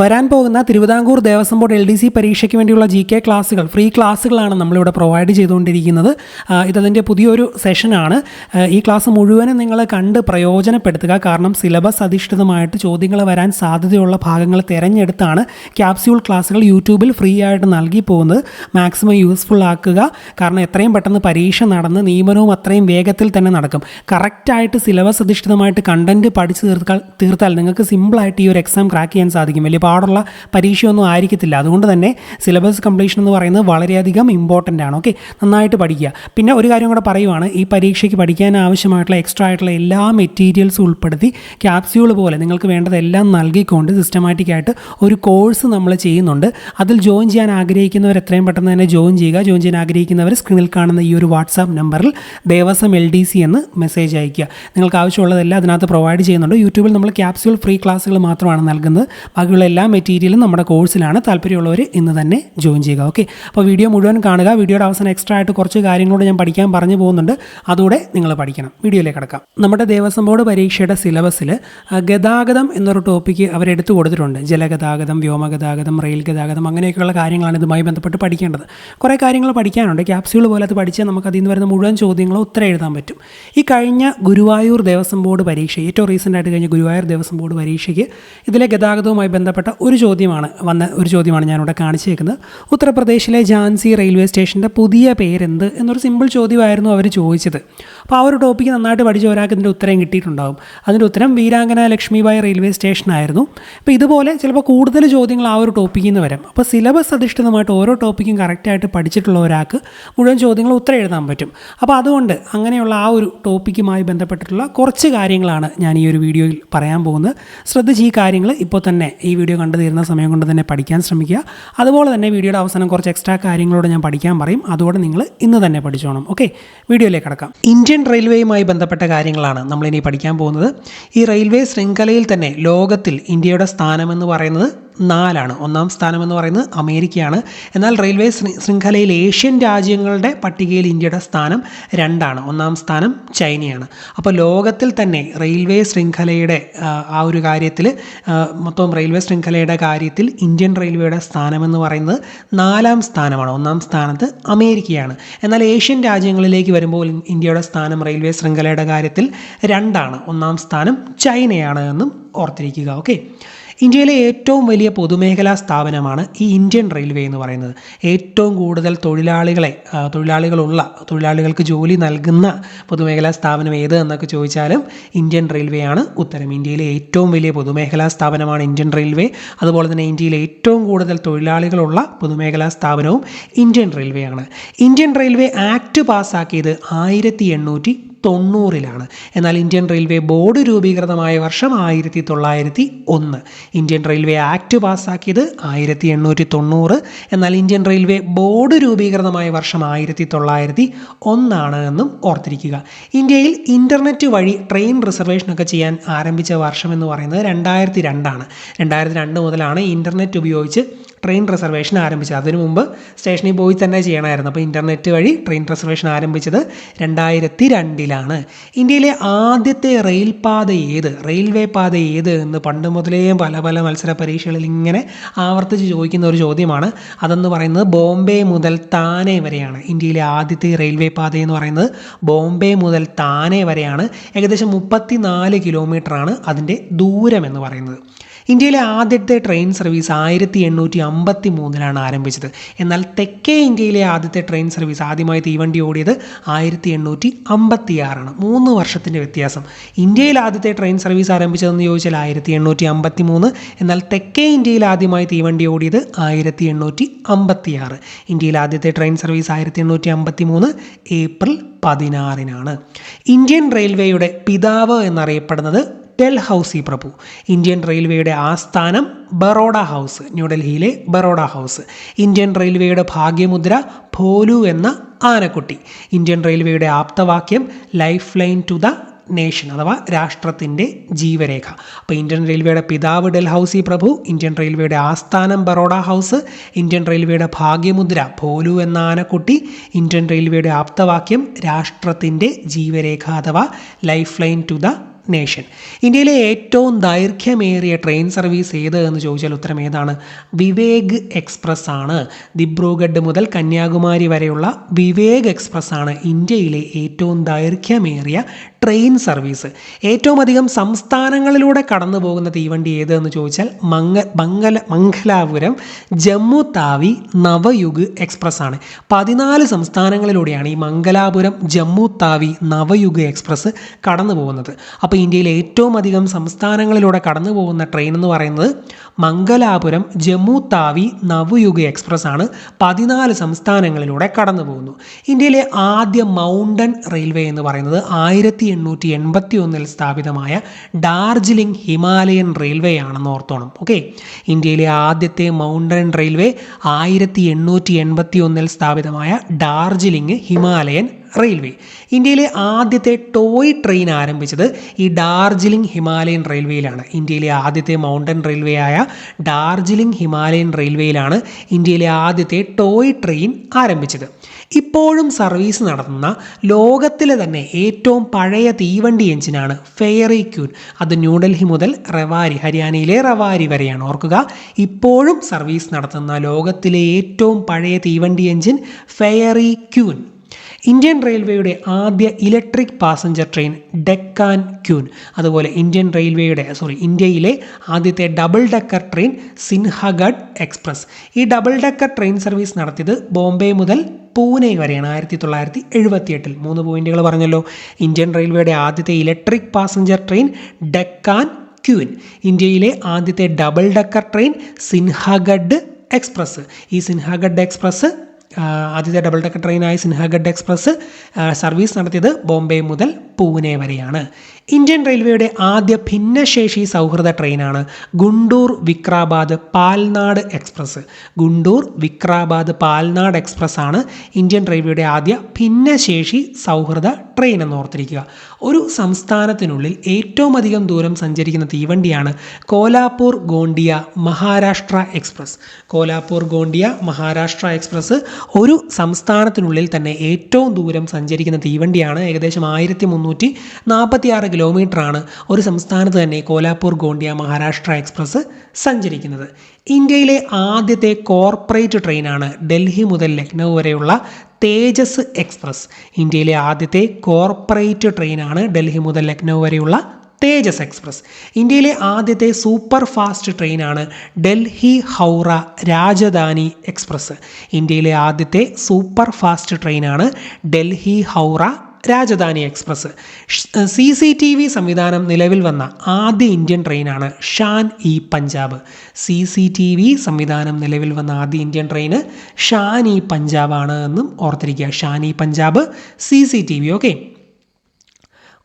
വരാൻ പോകുന്ന Thiruvithamkoor Devaswom board L D C പരീക്ഷയ്ക്ക് വേണ്ടിയുള്ള ജി കെ ക്ലാസ്സുകൾ ഫ്രീ ക്ലാസ്സുകളാണ് നമ്മളിവിടെ പ്രൊവൈഡ് ചെയ്തുകൊണ്ടിരിക്കുന്നത്. ഇതതിന്റെ പുതിയൊരു സെഷനാണ്. ഈ ക്ലാസ് മുഴുവനും നിങ്ങൾ കണ്ട് പ്രയോജനപ്പെടുത്തുക. കാരണം സിലബസ് അധിഷ്ഠിതമായിട്ട് ചോദ്യങ്ങൾ വരാൻ സാധ്യതയുള്ള ഭാഗങ്ങൾ തിരഞ്ഞെടുത്താണ് ക്യാപ്സ്യൂൾ ക്ലാസ്സുകൾ യൂട്യൂബിൽ ഫ്രീ ആയിട്ട് നൽകി പോകുന്നത്. മാക്സിമം യൂസ്ഫുൾ ആക്കുക. കാരണം എത്രയും പെട്ടെന്ന് പരീക്ഷ നടന്ന് നിയമനവും അത്രയും വേഗത്തിൽ തന്നെ നടക്കും. കറക്റ്റായിട്ട് സിലബസ് അധിഷ്ഠിതമായിട്ട് കണ്ടന്റ് പഠിച്ചു തീർത്താൽ തീർത്താൽ നിങ്ങൾക്ക് സിമ്പിളായിട്ട് ഈ ഒരു എക്സാം ക്രാക്ക് ചെയ്യാൻ സാധിക്കും. വലിയ പാടുള്ള പരീക്ഷയൊന്നും ആയിരിക്കത്തില്ല. അതുകൊണ്ട് തന്നെ സിലബസ് കംപ്ലീഷൻ എന്ന് പറയുന്നത് വളരെയധികം ഇമ്പോർട്ടന്റ് ആണ്. ഓക്കെ നന്നായിട്ട് പഠിക്കുക. പിന്നെ ഒരു കാര്യം കൂടെ പറയുവാണ്. ഈ പരീക്ഷയ്ക്ക് പഠിക്കാൻ ആവശ്യമായിട്ടുള്ള എക്സ്ട്രാ ആയിട്ടുള്ള എല്ലാ മെറ്റീരിയൽസും ഉൾപ്പെടുത്തി ക്യാപ്സ്യൂൾ പോലെ നിങ്ങൾക്ക് വേണ്ടതെല്ലാം നൽകിക്കൊണ്ട് സിസ്റ്റമാറ്റിക് ആയിട്ട് ഒരു കോഴ്സ് നമ്മൾ ചെയ്യുന്നുണ്ട്. അതിൽ ജോയിൻ ചെയ്യാൻ ആഗ്രഹിക്കുന്നവർ എത്രയും പെട്ടെന്ന് തന്നെ ജോയിൻ ചെയ്യുക. ജോയിൻ ചെയ്യാൻ ആഗ്രഹിക്കുന്നവർ സ്ക്രീനിൽ കാണുന്ന ഈ ഒരു വാട്സാപ്പ് നമ്പറിൽ ദേവസ്വം എൽ ഡി സി എന്ന് മെസ്സേജ് അയയ്ക്കുക. നിങ്ങൾക്ക് ആവശ്യമുള്ളതെല്ലാം അതിനകത്ത് പ്രൊവൈഡ് ചെയ്യുന്നുണ്ട്. യൂട്യൂബിൽ നമ്മൾ ക്യാപ്സ്യൂൾ ഫ്രീ ക്ലാസ്സുകൾ മാത്രമാണ് നൽകുന്നത്. ബാക്കിയുള്ള എല്ലാ മെറ്റീരിയലും നമ്മുടെ കോഴ്സിലാണ് താല്പര്യമുള്ളവർ ഇന്ന് തന്നെ ജോയിൻ ചെയ്യുക. ഓക്കെ അപ്പോൾ വീഡിയോ മുഴുവൻ കാണുക. വീഡിയോയുടെ അവസാനം എക്സ്ട്രാ ആയിട്ട് കുറച്ച് കാര്യങ്ങളോട് ഞാൻ പഠിക്കാൻ പറഞ്ഞു പോകുന്നുണ്ട്. അതുകൂടെ നിങ്ങൾ പഠിക്കണം. വീഡിയോയിലേക്ക് കിടക്കാം. നമ്മുടെ ദേവസ്വം ബോർഡ് പരീക്ഷയുടെ സിലബസിൽ ഗതാഗതം എന്നൊരു ടോപ്പിക്ക് അവരെടുത്തു കൊടുത്തിട്ടുണ്ട്. ജലഗതാഗതം വ്യോമഗതാഗതം റെയിൽ ഗതാഗതം അങ്ങനെയൊക്കെയുള്ള കാര്യങ്ങളാണ് ഇതുമായി ബന്ധപ്പെട്ട് പഠിക്കേണ്ടത്. കുറേ കാര്യങ്ങൾ പഠിക്കാനുണ്ട്. ക്യാപ്സ്യൂൾ പോലെ അത് പഠിച്ചാൽ നമുക്ക് അതിൽ നിന്ന് വരുന്ന മുഴുവൻ ചോദ്യങ്ങളും ഉത്തരം എഴുതാൻ പറ്റും. ഈ കഴിഞ്ഞ ഗുരുവായൂർ ദേവസ്വം ബോർഡ് പരീക്ഷ ഏറ്റവും റീസെന്റ് ആയിട്ട് കഴിഞ്ഞ ഗുരുവായൂർ ദേവസ്വം ബോർഡ് പരീക്ഷയ്ക്ക് ഇതിലെ ഗതാഗതവുമായി ബന്ധപ്പെട്ട ഒരു ചോദ്യമാണ് വന്ന ഒരു ചോദ്യമാണ് ഞാനിവിടെ കാണിച്ചേക്കുന്നത്. ഉത്തർപ്രദേശിലെ ഝാൻസി റെയിൽവേ സ്റ്റേഷന്റെ പുതിയ പേരെന്ത് എന്നൊരു സിമ്പിൾ ചോദ്യമായിരുന്നു അവർ ചോദിച്ചത്. അപ്പോൾ ആ ഒരു ടോപ്പിക്ക് നന്നായിട്ട് പഠിച്ച ഒരാൾക്ക് ഇതിന്റെ ഉത്തരം കിട്ടിയിട്ടുണ്ടാകും അതിന്റെ ഉത്തരം വീരാംഗന ലക്ഷ്മിബായ് റെയിൽവേ സ്റ്റേഷനായിരുന്നു അപ്പോൾ ഇതുപോലെ ചിലപ്പോൾ കൂടുതൽ ചോദ്യങ്ങൾ ആ ഒരു ടോപ്പിക്കിൽ നിന്ന് വരാം. അപ്പോൾ സിലബസ് അധിഷ്ഠിതമായിട്ട് ഓരോ ടോപ്പിക്കും കറക്റ്റായിട്ട് പഠിച്ചിട്ടുള്ള ഒരാൾക്ക് മുഴുവൻ ചോദ്യങ്ങൾ ഉത്തരം എഴുതാൻ പറ്റും. അപ്പോൾ അതുകൊണ്ട് അങ്ങനെയുള്ള ആ ഒരു ടോപ്പിക്കുമായി ബന്ധപ്പെട്ടിട്ടുള്ള കുറച്ച് കാര്യങ്ങളാണ് ഞാൻ ഈ ഒരു വീഡിയോയിൽ പറയാൻ പോകുന്നത്. ശ്രദ്ധിച്ച് ഈ കാര്യങ്ങൾ ഇപ്പോൾ തന്നെ ഈ വീഡിയോ കണ്ടു തീരുന്ന സമയം കൊണ്ട് തന്നെ പഠിക്കാൻ ശ്രമിക്കുക. അതുപോലെ തന്നെ വീഡിയോയുടെ അവസാനം കുറച്ച് എക്സ്ട്രാ കാര്യങ്ങളോട് ഞാൻ പഠിക്കാൻ പറയും. അതോടെ നിങ്ങൾ ഇന്ന് തന്നെ പഠിച്ചോണം. ഓക്കെ വീഡിയോയിലേക്ക് കടക്കാം. ഇന്ത്യൻ റെയിൽവേയുമായി ബന്ധപ്പെട്ട കാര്യങ്ങളാണ് നമ്മളിനി പഠിക്കാൻ പോകുന്നത്. ഈ റെയിൽവേ ശൃംഖലയിൽ തന്നെ ലോകത്തിൽ ഇന്ത്യയുടെ സ്ഥാനമെന്ന് പറയുന്നത് നാലാണ്. ഒന്നാം സ്ഥാനം എന്ന് പറയുന്നത് അമേരിക്കയാണ്. എന്നാൽ റെയിൽവേ ശൃംഖലയിൽ ഏഷ്യൻ രാജ്യങ്ങളുടെ പട്ടികയിൽ ഇന്ത്യയുടെ സ്ഥാനം രണ്ടാണ്. ഒന്നാം സ്ഥാനം ചൈനയാണ്. അപ്പോൾ ലോകത്തിൽ തന്നെ റെയിൽവേ ശൃംഖലയുടെ ആ, ഒരു കാര്യത്തിൽ മൊത്തം റെയിൽവേ ശൃംഖലയുടെ കാര്യത്തിൽ ഇന്ത്യൻ റെയിൽവേയുടെ സ്ഥാനമെന്ന് പറയുന്നത് നാലാം സ്ഥാനമാണ്. ഒന്നാം സ്ഥാനത്ത് അമേരിക്കയാണ്. എന്നാൽ ഏഷ്യൻ രാജ്യങ്ങളിലേക്ക് വരുമ്പോൾ ഇന്ത്യയുടെ സ്ഥാനം റെയിൽവേ ശൃംഖലയുടെ കാര്യത്തിൽ രണ്ടാണ്. ഒന്നാം സ്ഥാനം ചൈനയാണ് എന്നും ഓർത്തിരിക്കുക. ഓക്കെ? ഇന്ത്യയിലെ ഏറ്റവും വലിയ പൊതുമേഖലാ സ്ഥാപനമാണ് ഈ ഇന്ത്യൻ റെയിൽവേ എന്ന് പറയുന്നത്. ഏറ്റവും കൂടുതൽ തൊഴിലാളികളെ തൊഴിലാളികളുള്ള തൊഴിലാളികൾക്ക് ജോലി നൽകുന്ന പൊതുമേഖലാ സ്ഥാപനം ഏത് എന്നൊക്കെ ചോദിച്ചാലും ഇന്ത്യൻ റെയിൽവേ ആണ് ഉത്തരം. ഇന്ത്യയിലെ ഏറ്റവും വലിയ പൊതുമേഖലാ സ്ഥാപനമാണ് ഇന്ത്യൻ റെയിൽവേ. അതുപോലെ തന്നെ ഇന്ത്യയിലെ ഏറ്റവും കൂടുതൽ തൊഴിലാളികളുള്ള പൊതുമേഖലാ സ്ഥാപനവും ഇന്ത്യൻ റെയിൽവേ ആണ്. ഇന്ത്യൻ റെയിൽവേ ആക്ട് പാസ്സാക്കിയത് ആയിരത്തി എണ്ണൂറ്റി തൊണ്ണൂറിലാണ് എന്നാൽ ഇന്ത്യൻ റെയിൽവേ ബോർഡ് രൂപീകൃതമായ വർഷം ആയിരത്തി തൊള്ളായിരത്തി ഒന്ന്. ഇന്ത്യൻ റെയിൽവേ ആക്ട് പാസ്സാക്കിയത് ആയിരത്തി എണ്ണൂറ്റി തൊണ്ണൂറ് എന്നാൽ ഇന്ത്യൻ റെയിൽവേ ബോർഡ് രൂപീകൃതമായ വർഷം ആയിരത്തി തൊള്ളായിരത്തി ഒന്നാണ് എന്നും ഓർത്തിരിക്കുക. ഇന്ത്യയിൽ ഇന്റർനെറ്റ് വഴി ട്രെയിൻ റിസർവേഷനൊക്കെ ചെയ്യാൻ ആരംഭിച്ച വർഷം എന്ന് പറയുന്നത് രണ്ടായിരത്തി രണ്ടാണ്. രണ്ടായിരത്തി രണ്ട് മുതലാണ് ഇന്റർനെറ്റ് ഉപയോഗിച്ച് ട്രെയിൻ റിസർവേഷൻ ആരംഭിച്ചത്. അതിനു മുമ്പ് സ്റ്റേഷനിൽ പോയി തന്നെ ചെയ്യണമായിരുന്നു. അപ്പോൾ ഇന്റർനെറ്റ് വഴി ട്രെയിൻ റിസർവേഷൻ ആരംഭിച്ചത് രണ്ടായിരത്തി രണ്ടിലാണ് ഇന്ത്യയിലെ ആദ്യത്തെ റെയിൽ പാത ഏത്? റെയിൽവേ പാത ഏത് എന്ന് പണ്ട് മുതലേ പല പല മത്സര പരീക്ഷകളിൽ ഇങ്ങനെ ആവർത്തിച്ച് ചോദിക്കുന്ന ഒരു ചോദ്യമാണ്. അതെന്ന് പറയുന്നത് ബോംബെ മുതൽ താനെ വരെയാണ്. ഇന്ത്യയിലെ ആദ്യത്തെ റെയിൽവേ പാത എന്ന് പറയുന്നത് ബോംബെ മുതൽ താനെ വരെയാണ്. ഏകദേശം മുപ്പത്തി നാല് കിലോമീറ്ററാണ് അതിന്റെ ദൂരം എന്ന് പറയുന്നത്. ഇന്ത്യയിലെ ആദ്യത്തെ ട്രെയിൻ സർവീസ് ആയിരത്തി എണ്ണൂറ്റി അമ്പത്തി മൂന്നിലാണ് ആരംഭിച്ചത്. എന്നാൽ തെക്കേ ഇന്ത്യയിലെ ആദ്യത്തെ ട്രെയിൻ സർവീസ് ആദ്യമായി തീവണ്ടി ഓടിയത് ആയിരത്തി എണ്ണൂറ്റി അമ്പത്തി ആറാണ് മൂന്ന് വർഷത്തിന്റെ വ്യത്യാസം. ഇന്ത്യയിൽ ആദ്യത്തെ ട്രെയിൻ സർവീസ് ആരംഭിച്ചതെന്ന് ചോദിച്ചാൽ ആയിരത്തി എണ്ണൂറ്റി അമ്പത്തി മൂന്ന് എന്നാൽ തെക്കേ ഇന്ത്യയിൽ ആദ്യമായി തീവണ്ടി ഓടിയത് ആയിരത്തി എണ്ണൂറ്റി അമ്പത്തി ആറ് ഇന്ത്യയിൽ ആദ്യത്തെ ട്രെയിൻ സർവീസ് ആയിരത്തി എണ്ണൂറ്റി അമ്പത്തി മൂന്ന് ഏപ്രിൽ പതിനാറിനാണ്. ഇന്ത്യൻ റെയിൽവേയുടെ പിതാവ് എന്നറിയപ്പെടുന്നത് ഡൽഹൌസി പ്രഭു. ഇന്ത്യൻ റെയിൽവേയുടെ ആസ്ഥാനം ബറോഡ ഹൗസ് ന്യൂഡൽഹിയിലെ ബറോഡ ഹൗസ്. ഇന്ത്യൻ റെയിൽവേയുടെ ഭാഗ്യമുദ്ര ഭോലു എന്ന ആനക്കുട്ടി. ഇന്ത്യൻ റെയിൽവേയുടെ ആപ്തവാക്യം life line to the nation അഥവാ രാഷ്ട്രത്തിന്റെ ജീവരേഖ. അപ്പോൾ ഇന്ത്യൻ റെയിൽവേയുടെ പിതാവ് ഡൽഹൌസി പ്രഭു ഇന്ത്യൻ റെയിൽവേയുടെ ആസ്ഥാനം ബറോഡ ഹൗസ് ഇന്ത്യൻ റെയിൽവേയുടെ ഭാഗ്യമുദ്ര ഭോലു എന്ന ആനക്കുട്ടി ഇന്ത്യൻ റെയിൽവേയുടെ ആപ്തവാക്യം രാഷ്ട്രത്തിന്റെ ജീവരേഖ അഥവാ life line to the nation ഇന്ത്യയിലെ ഏറ്റവും ദൈർഘ്യമേറിയ ട്രെയിൻ സർവീസ് ഏത് എന്ന് ചോദിച്ചാൽ ഉത്തരം ഏതാണ്? വിവേക് എക്സ്പ്രസ് ആണ്. ദിബ്രുഗഡ് മുതൽ കന്യാകുമാരി വരെയുള്ള വിവേക് എക്സ്പ്രസ് ആണ് ഇന്ത്യയിലെ ഏറ്റവും ദൈർഘ്യമേറിയ ട്രെയിൻ സർവീസ് ഏറ്റവും അധികം സംസ്ഥാനങ്ങളിലൂടെ കടന്നു പോകുന്ന തീവണ്ടി ഏത് എന്ന് ചോദിച്ചാൽ മംഗ മംഗല മംഗലാപുരം ജമ്മു താവി നവയുഗ് എക്സ്പ്രസ് ആണ്. പതിനാല് സംസ്ഥാനങ്ങളിലൂടെയാണ് ഈ മംഗലാപുരം ജമ്മു താവി നവയുഗ് എക്സ്പ്രസ് കടന്നു പോകുന്നത്. അപ്പോൾ ഇന്ത്യയിലെ ഏറ്റവും അധികം സംസ്ഥാനങ്ങളിലൂടെ കടന്നു പോകുന്ന ട്രെയിൻ എന്ന് പറയുന്നത് മംഗലാപുരം ജമ്മു താവി നവയുഗ എക്സ്പ്രസ് ആണ് പതിനാല് സംസ്ഥാനങ്ങളിലൂടെ കടന്നു പോകുന്നു ഇന്ത്യയിലെ ആദ്യ മൗണ്ടൻ റെയിൽവേ എന്ന് പറയുന്നത് ആയിരത്തി എണ്ണൂറ്റി എൺപത്തി ഒന്നിൽ സ്ഥാപിതമായ ഡാർജിലിംഗ് ഹിമാലയൻ റെയിൽവേ ആണെന്ന് ഓർത്തോണം. ഓക്കെ ഇന്ത്യയിലെ ആദ്യത്തെ മൗണ്ടൻ റെയിൽവേ ആയിരത്തി എണ്ണൂറ്റി എൺപത്തി ഒന്നിൽ സ്ഥാപിതമായ ഡാർജിലിംഗ് ഹിമാലയൻ റെയിൽവേ. ഇന്ത്യയിലെ ആദ്യത്തെ ടോയ് ട്രെയിൻ ആരംഭിച്ചത് ഈ ഡാർജിലിംഗ് ഹിമാലയൻ റെയിൽവേയിലാണ്. ഇന്ത്യയിലെ ആദ്യത്തെ മൗണ്ടൻ റെയിൽവേ ആയ ഡാർജിലിംഗ് ഹിമാലയൻ റെയിൽവേയിലാണ് ഇന്ത്യയിലെ ആദ്യത്തെ ടോയ് ട്രെയിൻ ആരംഭിച്ചത്. ഇപ്പോഴും സർവീസ് നടത്തുന്ന ലോകത്തിലെ തന്നെ ഏറ്റവും പഴയ തീവണ്ടി എഞ്ചിനാണ് ഫെയറി ക്യൂൻ. അത് ന്യൂഡൽഹി മുതൽ റവാരി ഹരിയാനയിലെ റവാരി വരെയാണ്. ഓർക്കുക ഇപ്പോഴും സർവീസ് നടത്തുന്ന ലോകത്തിലെ ഏറ്റവും പഴയ തീവണ്ടി എഞ്ചിൻ ഫെയറി ക്യൂൻ. ഇന്ത്യൻ റെയിൽവേയുടെ ആദ്യ electric passenger train Deccan queen അതുപോലെ ഇന്ത്യൻ റെയിൽവേയുടെ സോറി ഇന്ത്യയിലെ ആദ്യത്തെ double decker train Sinhagad express ഈ ഡബിൾ ഡെക്കർ ട്രെയിൻ സർവീസ് നടത്തിയത് ബോംബെ മുതൽ പൂനെ വരെയാണ്. ആയിരത്തി തൊള്ളായിരത്തി എഴുപത്തി എട്ടിൽ മൂന്ന് പോയിന്റുകൾ പറഞ്ഞല്ലോ. ഇന്ത്യൻ റെയിൽവേയുടെ ആദ്യത്തെ electric passenger train Deccan queen ഇന്ത്യയിലെ ആദ്യത്തെ double decker train Sinhagad express ഈ സിൻഹഗഡ് എക്സ്പ്രസ് ആദ്യത്തെ ഡബിൾ ഡെക്കർ ട്രെയിനായ സിൻഹഗഡ് എക്സ്പ്രസ് സർവീസ് നടത്തിയത് ബോംബെ മുതൽ പൂനെ വരെയാണ്. ഇന്ത്യൻ റെയിൽവേയുടെ ആദ്യ ഭിന്നശേഷി സൗഹൃദ ട്രെയിനാണ് ഗുണ്ടൂർ വിക്രാബാദ് പാൽനാട് എക്സ്പ്രസ്. ഗുണ്ടൂർ വിക്രാബാദ് പാൽനാട് എക്സ്പ്രസ് ആണ് ഇന്ത്യൻ റെയിൽവേയുടെ ആദ്യ ഭിന്നശേഷി സൗഹൃദ ട്രെയിൻ എന്ന് ഓർത്തിരിക്കുക. ഒരു സംസ്ഥാനത്തിനുള്ളിൽ ഏറ്റവും അധികം ദൂരം സഞ്ചരിക്കുന്ന തീവണ്ടിയാണ് കോലാപൂർ ഗോണ്ടിയ മഹാരാഷ്ട്ര എക്സ്പ്രസ്. കോലാപൂർ ഗോണ്ടിയ മഹാരാഷ്ട്ര എക്സ്പ്രസ് ഒരു സംസ്ഥാനത്തിനുള്ളിൽ തന്നെ ഏറ്റവും ദൂരം സഞ്ചരിക്കുന്ന തീവണ്ടിയാണ് ഏകദേശം ആയിരത്തി മുന്നൂറ്റി നാൽപ്പത്തി ആറ് കിലോമീറ്ററാണ് ഒരു സംസ്ഥാനത്ത് തന്നെ കോലാപ്പൂർ ഗോണ്ടിയ മഹാരാഷ്ട്ര എക്സ്പ്രസ് സഞ്ചരിക്കുന്നത്. ഇന്ത്യയിലെ ആദ്യത്തെ കോർപ്പറേറ്റ് ട്രെയിനാണ് ഡൽഹി മുതൽ ലക്നൗ വരെയുള്ള തേജസ് എക്സ്പ്രസ്. ഇന്ത്യയിലെ ആദ്യത്തെ കോർപ്പറേറ്റ് ട്രെയിനാണ് ഡൽഹി മുതൽ ലക്നൗ വരെയുള്ള തേജസ് എക്സ്പ്രസ്. ഇന്ത്യയിലെ ആദ്യത്തെ സൂപ്പർ ഫാസ്റ്റ് ട്രെയിനാണ് ഡൽഹി ഹൗറ രാജധാനി എക്സ്പ്രസ്. ഇന്ത്യയിലെ ആദ്യത്തെ സൂപ്പർ ഫാസ്റ്റ് ട്രെയിനാണ് Delhi Howrah Rajdhani express. C C T V സംവിധാനം നിലവിൽ വന്ന ആദ്യ ഇന്ത്യൻ ട്രെയിനാണ് Shan e Punjab. C C T V സംവിധാനം നിലവിൽ വന്ന ആദ്യ ഇന്ത്യൻ ട്രെയിന് ഷാൻ ഇ പഞ്ചാബാണ് എന്നും ഓർത്തിരിക്കുക. Shan e Punjab C C T V okay.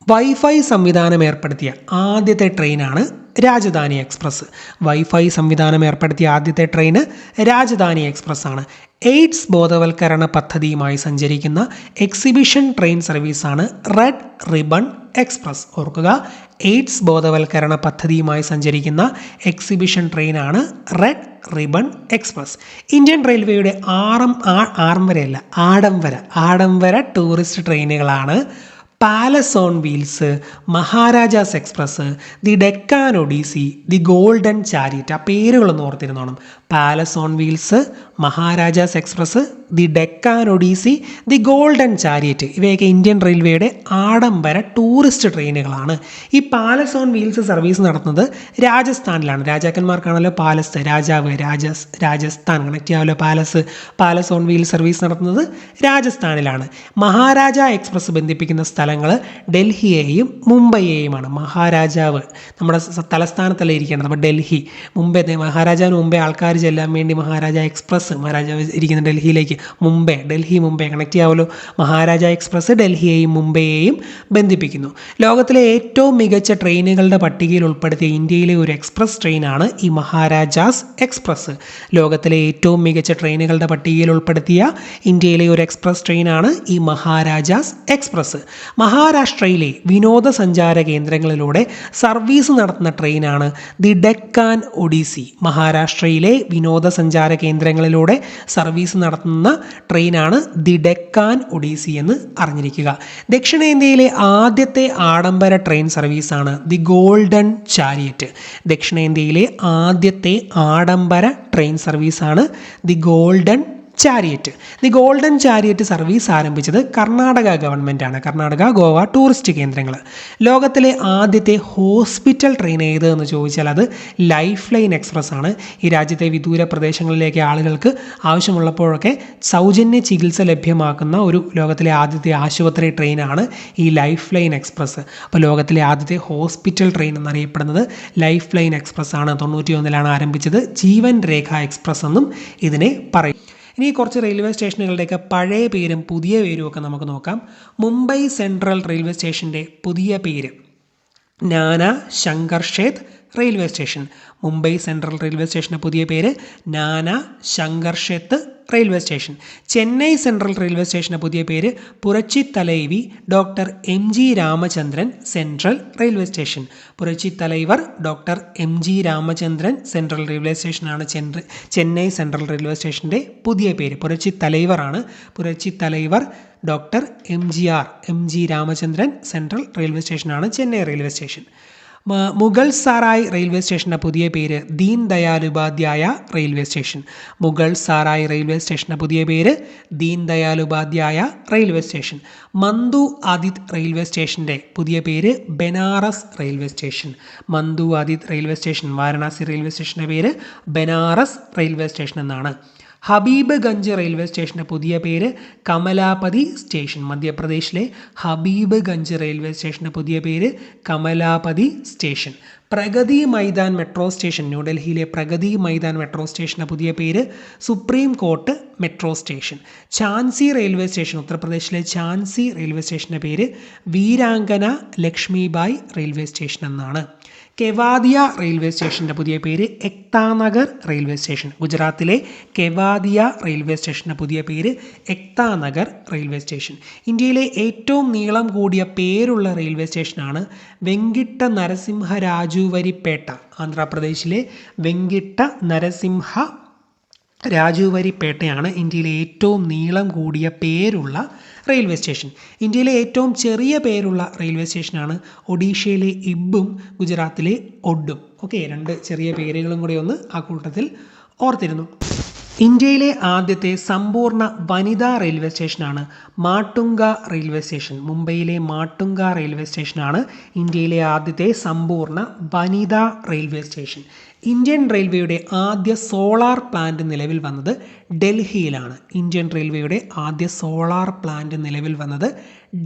Wifi സംവിധാനം ഏർപ്പെടുത്തിയ ആദ്യത്തെ ട്രെയിനാണ് രാജധാനി എക്സ്പ്രസ്. വൈഫൈ സംവിധാനം ഏർപ്പെടുത്തിയ ആദ്യത്തെ ട്രെയിന് രാജധാനി എക്സ്പ്രസ് ആണ്. എയ്ഡ്സ് ബോധവൽക്കരണ പദ്ധതിയുമായി സഞ്ചരിക്കുന്ന എക്സിബിഷൻ ട്രെയിൻ സർവീസാണ് റെഡ് റിബൺ എക്സ്പ്രസ്. ഓർക്കുക എയ്ഡ്സ് ബോധവൽക്കരണ പദ്ധതിയുമായി സഞ്ചരിക്കുന്ന എക്സിബിഷൻ ട്രെയിനാണ് റെഡ് റിബൺ എക്സ്പ്രസ്. ഇന്ത്യൻ റെയിൽവേയുടെ ആറം ആ- ആറംവരയല്ല ആഡംബര ആഡംബര tourist ട്രെയിനുകളാണ് palace on wheels Maharajas express the Deccan odyssey the golden chariot. ആ പേരുകളൊന്ന് ഓർത്തിരുന്നോണം palace on wheels Maharajas express the Deccan odyssey the golden chariot. ഇവയൊക്കെ ഇന്ത്യൻ റെയിൽവേയുടെ ആഡംബര ടൂറിസ്റ്റ് ട്രെയിനുകളാണ്. ഈ പാലസ് ഓൺ വീൽസ് സർവീസ് നടത്തുന്നത് രാജസ്ഥാനിലാണ്. രാജാക്കന്മാർക്കാണല്ലോ പാലസ്. രാജാവ് രാജസ് രാജസ്ഥാൻ കണക്ട് ചെയ്യാമല്ലോ palace. Palace on wheel service നടത്തുന്നത് രാജസ്ഥാനിലാണ്. മഹാരാജ എക്സ്പ്രസ് ബന്ധിപ്പിക്കുന്ന സ്ഥലങ്ങൾ ഡൽഹിയെയും മുംബൈയെയുമാണ് മഹാരാജാവ്. നമ്മുടെ തലസ്ഥാനത്തല്ല ഇരിക്കേണ്ടത്? അപ്പോൾ ഡൽഹി. മുംബൈ മഹാരാജാവിന് മുമ്പേ ആൾക്കാർ ചെല്ലാൻ വേണ്ടി മഹാരാജ എക്സ്പ്രസ് മഹാരാജാവ് ഇരിക്കുന്ന ഡൽഹിയിലേക്ക്. മുംബൈ ഡൽഹി മുംബൈ കണക്ട് ചെയ്യാമല്ലോ മഹാരാജ എക്സ്പ്രസ് ഡൽഹിയെയും മുംബൈയെയും ബന്ധിപ്പിക്കുന്നു. ലോകത്തിലെ ഏറ്റവും മികച്ച ട്രെയിനുകളുടെ പട്ടികയിൽ ഉൾപ്പെടുത്തിയ ഇന്ത്യയിലെ ഒരു എക്സ്പ്രസ് ട്രെയിനാണ് ഈ മഹാരാജാസ് എക്സ്പ്രസ്. ലോകത്തിലെ ഏറ്റവും മികച്ച ട്രെയിനുകളുടെ പട്ടികയിൽ ഉൾപ്പെടുത്തിയ ഇന്ത്യയിലെ ഒരു എക്സ്പ്രസ് ട്രെയിനാണ് ഈ മഹാരാജാസ് എക്സ്പ്രസ്. മഹാരാഷ്ട്രയിലെ വിനോദസഞ്ചാര കേന്ദ്രങ്ങളിലൂടെ സർവീസ് നടത്തുന്ന ട്രെയിനാണ് ദി ഡെക്കാൻ ഒഡീസി. മഹാരാഷ്ട്രയിലെ വിനോദസഞ്ചാര കേന്ദ്രങ്ങളിലൂടെ സർവീസ് നടത്തുന്ന ട്രെയിനാണ് ദി ഡെക്കാൻ ഒഡീസി എന്ന് അറിഞ്ഞിരിക്കുക. ദക്ഷിണേന്ത്യയിലെ ആദ്യത്തെ ആഡംബര ട്രെയിൻ സർവീസാണ് ദി ഗോൾഡൻ ചാരിയറ്റ്. ദക്ഷിണേന്ത്യയിലെ ആദ്യത്തെ ആഡംബര ട്രെയിൻ സർവീസാണ് the golden chariot. The golden chariot service ആരംഭിച്ചത് കർണാടക ഗവൺമെന്റാണ് കർണാടക ഗോവ ടൂറിസ്റ്റ് കേന്ദ്രങ്ങൾ ലോകത്തിലെ ആദ്യത്തെ ഹോസ്പിറ്റൽ ട്രെയിൻ ഏത് എന്ന് ചോദിച്ചാൽ അത് ലൈഫ് ലൈൻ എക്സ്പ്രസ് ആണ്. ഈ രാജ്യത്തെ വിദൂര പ്രദേശങ്ങളിലേക്ക് ആളുകൾക്ക് ആവശ്യമുള്ളപ്പോഴൊക്കെ സൗജന്യ ചികിത്സ ലഭ്യമാക്കുന്ന ഒരു ലോകത്തിലെ ആദ്യത്തെ ആശുപത്രി ട്രെയിനാണ് ഈ ലൈഫ് ലൈൻ എക്സ്പ്രസ്. അപ്പോൾ ലോകത്തിലെ ആദ്യത്തെ ഹോസ്പിറ്റൽ ട്രെയിൻ എന്നറിയപ്പെടുന്നത് ലൈഫ് ലൈൻ എക്സ്പ്രസ് ആണ്. തൊണ്ണൂറ്റി ഒന്നിലാണ് ആരംഭിച്ചത്. ജീവൻ രേഖ എക്സ്പ്രസ് എന്നും ഇതിനെ പറയും. ഇനി കുറച്ച് റെയിൽവേ സ്റ്റേഷനുകളുടെയൊക്കെ പഴയ പേരും പുതിയ പേരും ഒക്കെ നമുക്ക് നോക്കാം. മുംബൈ സെൻട്രൽ റെയിൽവേ സ്റ്റേഷന്റെ പുതിയ പേര്. Nana Shankarshet railway station. Mumbai central railway സ്റ്റേഷന്റെ പുതിയ പേര് Nana Shankarshet railway station. Chennai central railway സ്റ്റേഷന്റെ പുതിയ പേര് Puratchi Thalaivi doctor M G Ramachandran central railway station. Puratchi Thalaivar doctor M G Ramachandran central railway സ്റ്റേഷനാണ് Chennai central railway സ്റ്റേഷന്റെ പുതിയ പേര്. Puratchi തലൈവറാണ് Puratchi Thalaivar doctor M G R M G Ramachandran central railway സ്റ്റേഷനാണ് Chennai railway station. Mughal Sarai railway സ്റ്റേഷന്റെ പുതിയ പേര് Deen Dayal Upadhyaya railway station. Mughal Sarai railway സ്റ്റേഷന്റെ പുതിയ പേര് Deen Dayal Upadhyaya railway station. Manduadih railway സ്റ്റേഷന്റെ പുതിയ പേര് Banaras railway station. Manduadih railway station Varanasi railway സ്റ്റേഷന്റെ പേര് ബനാറസ് റെയിൽവേ സ്റ്റേഷൻ എന്നാണ്. ഹബീബ്ഗഞ്ച് റെയിൽവേ സ്റ്റേഷന്റെ പുതിയ പേര് കമലാപതി സ്റ്റേഷൻ. മധ്യപ്രദേശിലെ ഹബീബ് ഗഞ്ച് റെയിൽവേ സ്റ്റേഷന്റെ പുതിയ പേര് Kamalapati station. Pragati Maidan metro station ന്യൂഡൽഹിയിലെ പ്രഗതി മൈതാൻ മെട്രോ സ്റ്റേഷന്റെ പുതിയ പേര് supreme court metro station. Jhansi railway station ഉത്തർപ്രദേശിലെ ഝാൻസി റെയിൽവേ സ്റ്റേഷന്റെ പേര് വീരാങ്കന ലക്ഷ്മിബായ് റെയിൽവേ സ്റ്റേഷൻ എന്നാണ്. കെവാദിയ റെയിൽവേ സ്റ്റേഷന്റെ പുതിയ പേര് എക്താനഗർ റെയിൽവേ സ്റ്റേഷൻ. ഗുജറാത്തിലെ കെവാദിയ റെയിൽവേ സ്റ്റേഷന്റെ പുതിയ പേര് എക്താനഗർ റെയിൽവേ സ്റ്റേഷൻ. ഇന്ത്യയിലെ ഏറ്റവും നീളം കൂടിയ പേരുള്ള റെയിൽവേ സ്റ്റേഷനാണ് വെങ്കിട്ട നരസിംഹ രാജുവരിപ്പേട്ട ആന്ധ്രാപ്രദേശിലെ വെങ്കിട്ട നരസിംഹ രാജുവരിപ്പേട്ടയാണ് ഇന്ത്യയിലെ ഏറ്റവും നീളം കൂടിയ പേരുള്ള റെയിൽവേ സ്റ്റേഷൻ. ഇന്ത്യയിലെ ഏറ്റവും ചെറിയ പേരുള്ള റെയിൽവേ സ്റ്റേഷനാണ് ഒഡീഷയിലെ ഇബും ഗുജറാത്തിലെ ഒഡും ഓക്കെ രണ്ട് ചെറിയ പേരുകളും കൂടി ഒന്ന് ആ കൂട്ടത്തിൽ ഓർത്തിരുന്നു. ഇന്ത്യയിലെ ആദ്യത്തെ സമ്പൂർണ വനിതാ റെയിൽവേ സ്റ്റേഷനാണ് മാട്ടുങ്ക റെയിൽവേ സ്റ്റേഷൻ. മുംബൈയിലെ മാട്ടുങ്ക റെയിൽവേ സ്റ്റേഷനാണ് ഇന്ത്യയിലെ ആദ്യത്തെ സമ്പൂർണ വനിതാ റെയിൽവേ സ്റ്റേഷൻ. ഇന്ത്യൻ റെയിൽവേയുടെ ആദ്യ സോളാർ പ്ലാന്റ് നിലവിൽ വന്നത് ഡൽഹിയിലാണ്. ഇന്ത്യൻ റെയിൽവേയുടെ ആദ്യ സോളാർ പ്ലാന്റ് നിലവിൽ വന്നത്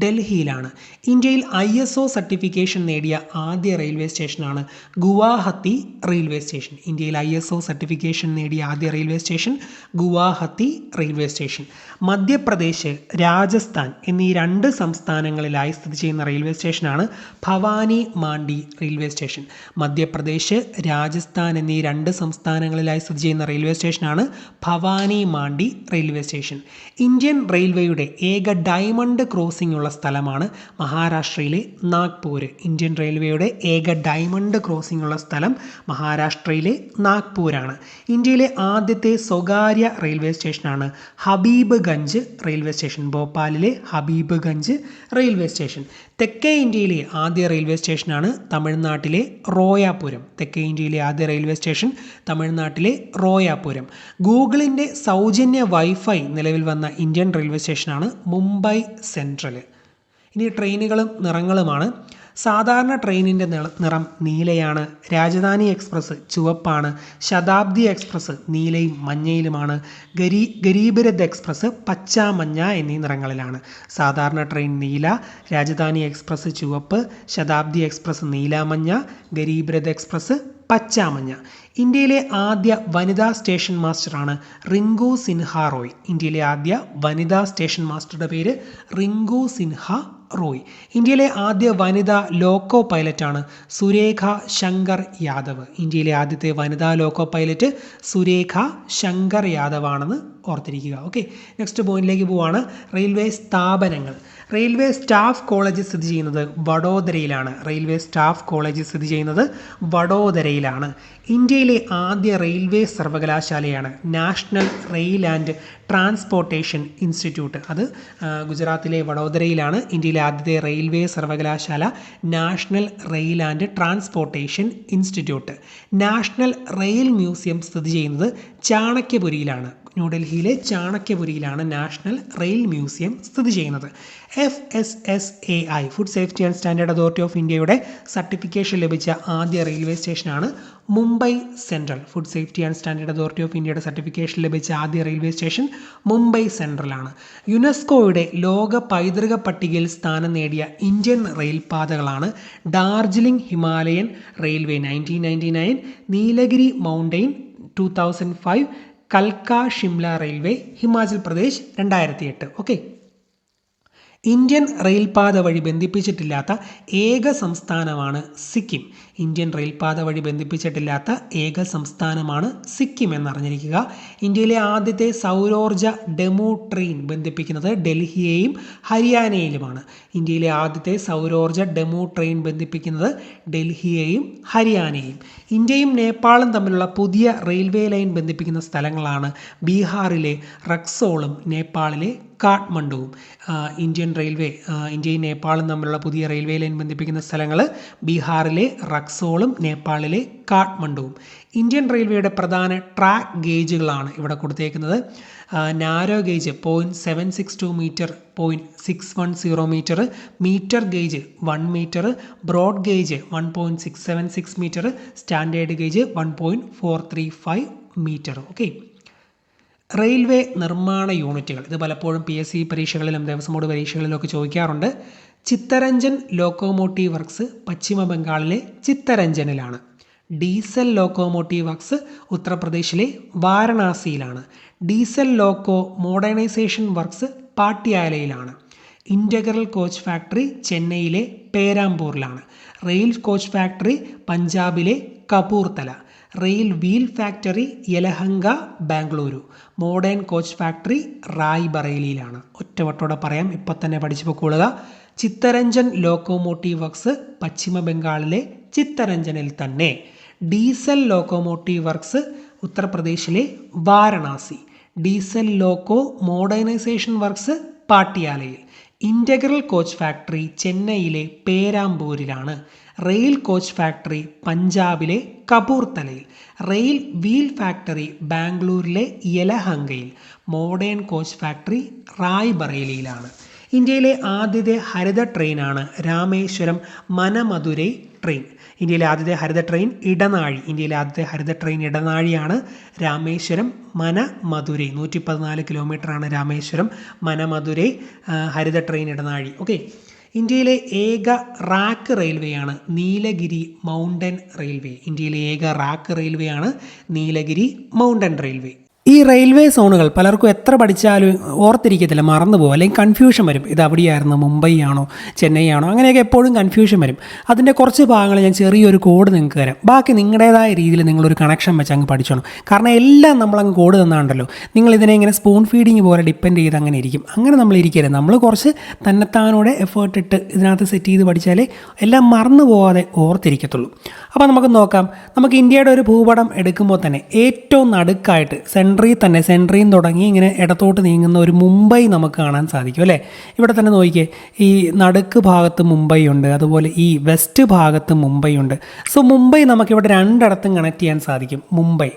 ഡൽഹിയിലാണ്. ഇന്ത്യയിൽ ഐ എസ് ഒ സർട്ടിഫിക്കേഷൻ നേടിയ ആദ്യ റെയിൽവേ സ്റ്റേഷനാണ് ഗുവാഹത്തി റെയിൽവേ സ്റ്റേഷൻ. ഇന്ത്യയിൽ ഐ എസ് ഒ സർട്ടിഫിക്കേഷൻ നേടിയ ആദ്യ railway station Guwahati railway station. Madhya Pradesh Rajasthan എന്നീ രണ്ട് സംസ്ഥാനങ്ങളിലായി സ്ഥിതി ചെയ്യുന്ന റെയിൽവേ സ്റ്റേഷനാണ് ഭവാനി മാണ്ടി റെയിൽവേ സ്റ്റേഷൻ. മധ്യപ്രദേശ് രാജസ്ഥാൻ എന്നീ രണ്ട് സംസ്ഥാനങ്ങളിലായി സ്ഥിതി ചെയ്യുന്ന റെയിൽവേ സ്റ്റേഷനാണ് ഭവാനി മാണ്ടി റെയിൽവേ സ്റ്റേഷൻ. ഇന്ത്യൻ റെയിൽവേയുടെ ഏക ഡയമണ്ട് ക്രോസിംഗ് ഉള്ള സ്ഥലമാണ് മഹാരാഷ്ട്രയിലെ നാഗ്പൂർ ഇന്ത്യൻ റെയിൽവേയുടെ ഏക ഡയമണ്ട് ക്രോസിംഗ് ഉള്ള സ്ഥലം മഹാരാഷ്ട്രയിലെ നാഗ്പൂരാണ്. ഇന്ത്യയിലെ ആദ്യത്തെ സ്വകാര്യ റെയിൽവേ സ്റ്റേഷനാണ് ഹബീബ്ഗഞ്ച് റെയിൽവേ സ്റ്റേഷൻ ഭോപ്പാലിലെ ഹബീബ്ഗഞ്ച് റെയിൽവേ സ്റ്റേഷൻ. തെക്കേ ഇന്ത്യയിലെ ആദ്യ റെയിൽവേ സ്റ്റേഷനാണ് തമിഴ്നാട്ടിലെ റോയാപുരം. തെക്കേ ഇന്ത്യയിലെ ആദ്യ റെയിൽവേ സ്റ്റേഷൻ തമിഴ്നാട്ടിലെ റോയാപുരം. ഗൂഗിളിന്റെ സൗജന്യ വൈഫൈ നിലവിൽ വന്ന ഇന്ത്യൻ റെയിൽവേ സ്റ്റേഷനാണ് മുംബൈ സെൻട്രൽ ഇനി ട്രെയിനുകളും നിറങ്ങളുമാണ്. സാധാരണ ട്രെയിനിന്റെ നിറം നീലയാണ്. രാജധാനി എക്സ്പ്രസ് ചുവപ്പാണ്. ശതാബ്ദി എക്സ്പ്രസ് നീലയും മഞ്ഞയിലുമാണ്. ഗരീ ഗരീബ് രഥ് എക്സ്പ്രസ് പച്ച മഞ്ഞ എന്നീ നിറങ്ങളിലാണ്. സാധാരണ ട്രെയിൻ നീല രാജധാനി എക്സ്പ്രസ് ചുവപ്പ് ശതാബ്ദി എക്സ്പ്രസ് നീല മഞ്ഞ രഥ് എക്സ്പ്രസ് പച്ചാമഞ്ഞ ഇന്ത്യയിലെ ആദ്യ വനിതാ സ്റ്റേഷൻ മാസ്റ്ററാണ് റിങ്കു സിൻഹ റോയ്. ഇന്ത്യയിലെ ആദ്യ വനിതാ സ്റ്റേഷൻ മാസ്റ്ററുടെ പേര് റിങ്കു സിൻഹ റോയ്. ഇന്ത്യയിലെ ആദ്യ വനിതാ ലോക്കോ പൈലറ്റാണ് സുരേഖ ശങ്കർ യാദവ്. ഇന്ത്യയിലെ ആദ്യത്തെ വനിതാ ലോക്കോ പൈലറ്റ് സുരേഖ ശങ്കർ യാദവ് ആണെന്ന് ഓർത്തിരിക്കുക. ഓക്കെ നെക്സ്റ്റ് പോയിന്റിലേക്ക് പോവാണ്. റെയിൽവേ സ്ഥാപനങ്ങൾ. റെയിൽവേ സ്റ്റാഫ് കോളേജ് സ്ഥിതി ചെയ്യുന്നത് വഡോദരയിലാണ്. റെയിൽവേ സ്റ്റാഫ് കോളേജ് സ്ഥിതി ചെയ്യുന്നത് വഡോദരയിലാണ്. ഇന്ത്യയിലെ ആദ്യ railway സർവകലാശാലയാണ് national rail and transportation institute. അത് ഗുജറാത്തിലെ വഡോദരയിലാണ്. ഇന്ത്യയിലെ ആദ്യത്തെ റെയിൽവേ സർവകലാശാല national rail and transportation institute. National rail museum സ്ഥിതി ചെയ്യുന്നത് ചാണക്യപുരിയിലാണ്. ന്യൂഡൽഹിയിലെ ചാണക്യപുരിയിലാണ് നാഷണൽ റെയിൽ മ്യൂസിയം സ്ഥിതി ചെയ്യുന്നത്. F S S A I food safety and standard authority of ഇന്ത്യയുടെ സർട്ടിഫിക്കേഷൻ ലഭിച്ച ആദ്യ റെയിൽവേ സ്റ്റേഷനാണ് Mumbai central. Food safety and standard authority of ഇന്ത്യയുടെ സർട്ടിഫിക്കേഷൻ ലഭിച്ച ആദ്യ റെയിൽവേ സ്റ്റേഷൻ മുംബൈ സെൻട്രലാണ്. യുനെസ്കോയുടെ ലോക പൈതൃക പട്ടികയിൽ സ്ഥാനം നേടിയ Indian റെയിൽപാതകളാണ് Darjeeling Himalayan railway nineteen ninety nine Nilgiri mountain two thousand five കൽക്ക Shimla railway Himachal Pradesh രണ്ടായിരത്തി എട്ട് ഓക്കെ ഇന്ത്യൻ റെയിൽപാത വഴി ബന്ധിപ്പിച്ചിട്ടില്ലാത്ത ഏക സംസ്ഥാനമാണ് സിക്കിം. ഇന്ത്യൻ റെയിൽപാത വഴി ബന്ധിപ്പിച്ചിട്ടില്ലാത്ത ഏക സംസ്ഥാനമാണ് സിക്കിം എന്നറിഞ്ഞിരിക്കുക. ഇന്ത്യയിലെ ആദ്യത്തെ സൗരോർജ ഡെമോ ട്രെയിൻ ബന്ധിപ്പിക്കുന്നത് ഡൽഹിയെയും ഹരിയാനയിലുമാണ്. ഇന്ത്യയിലെ ആദ്യത്തെ സൗരോർജ ഡെമോ ട്രെയിൻ ബന്ധിപ്പിക്കുന്നത് ഡൽഹിയെയും ഹരിയാനയും. ഇന്ത്യയും നേപ്പാളും തമ്മിലുള്ള പുതിയ റെയിൽവേ ലൈൻ ബന്ധിപ്പിക്കുന്ന സ്ഥലങ്ങളാണ് ബീഹാറിലെ റക്സോളും നേപ്പാളിലെ കാഠ്മണ്ഡുവും. ഇന്ത്യൻ റെയിൽവേ ഇന്ത്യയും നേപ്പാളും തമ്മിലുള്ള പുതിയ റെയിൽവേ ലൈൻ ബന്ധിപ്പിക്കുന്ന സ്ഥലങ്ങൾ ബീഹാറിലെ റക്സോളും നേപ്പാളിലെ കാഠ്മണ്ഡുവും. ഇന്ത്യൻ റെയിൽവേയുടെ പ്രധാന ട്രാക്ക് ഗേജുകളാണ് ഇവിടെ കൊടുത്തേക്കുന്നത്. Narrow gauge point seven six two metre point six one zero metre metre gauge one metre broad gauge one point six seven six metre standard gauge one point four three five metre okay railway നിർമ്മാണ യൂണിറ്റുകൾ. ഇത് പലപ്പോഴും P S C പരീക്ഷകളിലും Devaswom board പരീക്ഷകളിലും ഒക്കെ ചോദിക്കാറുണ്ട്. Chittaranjan locomotive works പശ്ചിമ ബംഗാളിലെ ചിത്തരഞ്ജനിലാണ്. Diesel locomotive works ഉത്തർപ്രദേശിലെ വാരണാസിയിലാണ്. ഡീസൽ ലോക്കോ മോഡേണൈസേഷൻ വർക്ക്സ് പാട്യാലയിലാണ്. ഇന്റഗ്രൽ കോച്ച് ഫാക്ടറി ചെന്നൈയിലെ പേരാമ്പൂരിലാണ്. റെയിൽ കോച്ച് ഫാക്ടറി പഞ്ചാബിലെ Kapurthala. Rail wheel factory Yelahanka Bengaluru. Modern coach factory Rae ബറേലിയിലാണ് ഒറ്റവട്ടോടെ പറയാം ഇപ്പം തന്നെ പഠിച്ചു പൊക്കോളുക. ചിത്തരഞ്ജൻ ലോക്കോമോട്ടീവ് വർക്ക്സ് പശ്ചിമ ബംഗാളിലെ ചിത്തരഞ്ജനിൽ തന്നെ. ഡീസൽ ലോക്കോമോട്ടീവ് വർക്ക്സ് ഉത്തർപ്രദേശിലെ Varanasi. Diesel loco modernisation works പാട്ടിയാലയിൽ ഇന്റഗ്രൽ കോച്ച് ഫാക്ടറി ചെന്നൈയിലെ പേരാമ്പൂരിലാണ്. റെയിൽ കോച്ച് ഫാക്ടറി പഞ്ചാബിലെ കപൂർത്തലയിൽ. റെയിൽ വീൽ ഫാക്ടറി ബാംഗ്ലൂരിലെ യലഹങ്കയിൽ. മോഡേൺ കോച്ച് ഫാക്ടറി റായ്ബറേലിയിലാണ്. ഇന്ത്യയിലെ ആദ്യത്തെ ഹരിത ട്രെയിനാണ് രാമേശ്വരം മനമധുരൈ ട്രെയിൻ. ഇന്ത്യയിലെ ആദ്യത്തെ ഹരിത ട്രെയിൻ ഇടനാഴി. ഇന്ത്യയിലെ ആദ്യത്തെ ഹരിത ട്രെയിൻ ഇടനാഴിയാണ് രാമേശ്വരം മനമധുരൈ. നൂറ്റി പതിനാല് കിലോമീറ്ററാണ് രാമേശ്വരം മനമധുരൈ ഹരിത ട്രെയിൻ ഇടനാഴി. ഓക്കെ. ഇന്ത്യയിലെ ഏക റാക്ക് റെയിൽവേയാണ് നീലഗിരി മൗണ്ടൻ റെയിൽവേ. ഇന്ത്യയിലെ ഏക റാക്ക് റെയിൽവേയാണ് നീലഗിരി മൗണ്ടൻ റെയിൽവേ. ഈ റെയിൽവേ സോണുകൾ പലർക്കും എത്ര പഠിച്ചാലും ഓർത്തിരിക്കത്തില്ല മറന്നുപോകും അല്ലെങ്കിൽ കൺഫ്യൂഷൻ വരും. ഇത് അവിടെയായിരുന്നു? മുംബൈ ആണോ ചെന്നൈ ആണോ അങ്ങനെയൊക്കെ എപ്പോഴും കൺഫ്യൂഷൻ വരും. അതിന്റെ കുറച്ച് ഭാഗങ്ങൾ ഞാൻ ചെറിയൊരു കോഡ് നിങ്ങൾക്ക് തരാം. ബാക്കി നിങ്ങളുടേതായ രീതിയിൽ നിങ്ങളൊരു കണക്ഷൻ വെച്ച് അങ്ങ് പഠിച്ചോണം. കാരണം എല്ലാം നമ്മളങ്ങ് കോഡ് തന്നാണ്ടല്ലോ. നിങ്ങൾ ഇതിനെ ഇങ്ങനെ സ്പൂൺ ഫീഡിങ് പോലെ ഡിപ്പെൻഡ് ചെയ്ത് അങ്ങനെ ഇരിക്കും. അങ്ങനെ നമ്മൾ ഇരിക്കരുത്. നമ്മൾ കുറച്ച് തന്നെത്താനോടെ എഫേർട്ട് ഇട്ട് ഇതിനകത്ത് സെറ്റ് ചെയ്ത് പഠിച്ചാലേ എല്ലാം മറന്നു പോകാതെ ഓർത്തിരിക്കത്തുള്ളൂ. അപ്പോൾ നമുക്ക് നോക്കാം. നമുക്ക് ഇന്ത്യയുടെ ഒരു ഭൂപടം എടുക്കുമ്പോൾ തന്നെ ഏറ്റവും നടുക്കായിട്ട് സെൻട്രിൽ തന്നെ സെൻട്രിയിൽ നിന്ന് തുടങ്ങി ഇങ്ങനെ ഇടത്തോട്ട് നീങ്ങുന്ന ഒരു മുംബൈ നമുക്ക് കാണാൻ സാധിക്കും അല്ലേ? ഇവിടെ തന്നെ നോക്കിയേ ഈ നടുക്ക് ഭാഗത്ത് മുംബൈ ഉണ്ട് അതുപോലെ ഈ വെസ്റ്റ് ഭാഗത്ത് മുംബൈ ഉണ്ട്. സോ മുംബൈ നമുക്കിവിടെ രണ്ടിടത്തും കണക്ട് ചെയ്യാൻ സാധിക്കും. മുംബൈ